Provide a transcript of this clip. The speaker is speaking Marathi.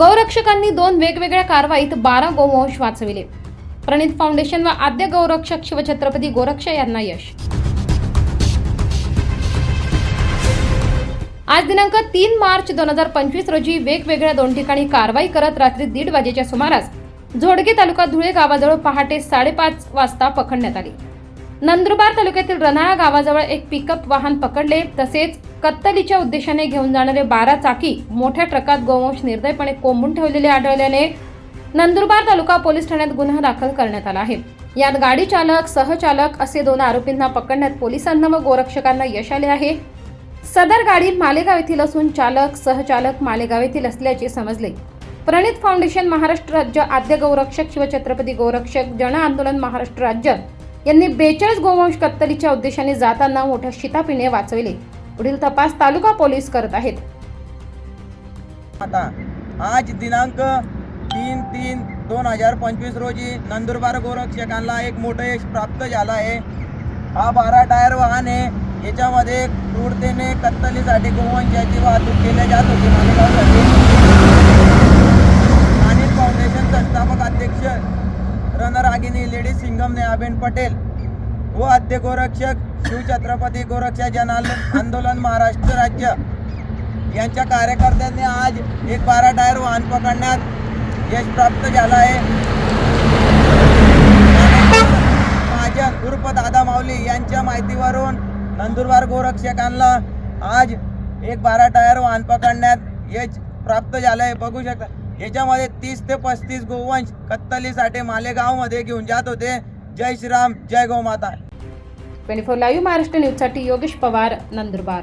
गौरक्षकांनी दोन वेगवेगळ्या कारवाईत बारा गोवंश वाचविले प्रणित फाउंडेशन व आद्य गौरक्षक शिवछत्रपती गोरक्ष यांना यश. आज दिनांक तीन मार्च दोन हजार पंचवीस रोजी वेगवेगळ्या दोन ठिकाणी कारवाई करत रात्री दीड वाजेच्या सुमारास झोडगे तालुका धुळे गावाजवळ पहाटे साडेपाच वाजता पकडण्यात आली. नंदुरबार तालुक्यातील रनाळा गावाजवळ एक पिकअप वाहन पकडले. तसेच कत्तलीच्या उद्देशाने घेऊन जाणारे बारा चाकी मोठ्या ट्रकात गोवंश निर्दयपणे कोंबून ठेवलेले आढळल्याने नंदुरबार तालुका पोलीस ठाण्यात गुन्हा दाखल करण्यात आला आहे. यात गाडी चालक सहचालक असे दोन आरोपींना पकडण्यात पोलिसांना व गोरक्षकांना यश आले आहे. सदर गाडी मालेगाव येथील असून चालक सहचालक मालेगाव येथील असल्याचे समजले. प्रणित फाउंडेशन महाराष्ट्र राज्य आद्य गौरक्षक शिवछत्रपती गोरक्षक जन आंदोलन महाराष्ट्र राज्य यांनी बेचाळीस गोवंश कत्तलीच्या उद्देशाने जाताना मोठ्या शितापीने वाचविले. पुढील तपास तालुका पोलीस करत आहेत. आता आज दिनांक तीन तीन दोन हजार पंचवीस रोजी नंदुरबार गोरक्षकांना एक मोठं यश प्राप्त झालं आहे. हा बारा टायर वाहन आहे याच्यामध्ये क्रूरतेने कत्तलीसाठी गोवंशाची वाहतूक केली जात होती. मालेगावसाठी रणरागिनी लेडी सिंगम नेहाबेन पटेल व आद्य गोरक्षक शिवछत्रपती गोरक्षा जन आंदोलन महाराष्ट्र राज्य यांच्या कार्यकर्त्यांनी आज एक बारा टायर वाहन पकडण्यात यश प्राप्त झालं आहे. महाजन उर्फ दादा माऊली यांच्या माहितीवरून नंदुरबार गोरक्षकांना आज एक बारा टायर वाहन पकडण्यात यश प्राप्त झालं आहे बघू शकता. याच्यामध्ये तीस ते पस्तीस गोवंश कत्तलीसाठी मालेगावमध्ये घेऊन जात होते. जय श्रीराम जय गोमाता. ट्वेंटी फोर लाईव्ह महाराष्ट्र न्यूजसाठी योगेश पवार नंदुरबार.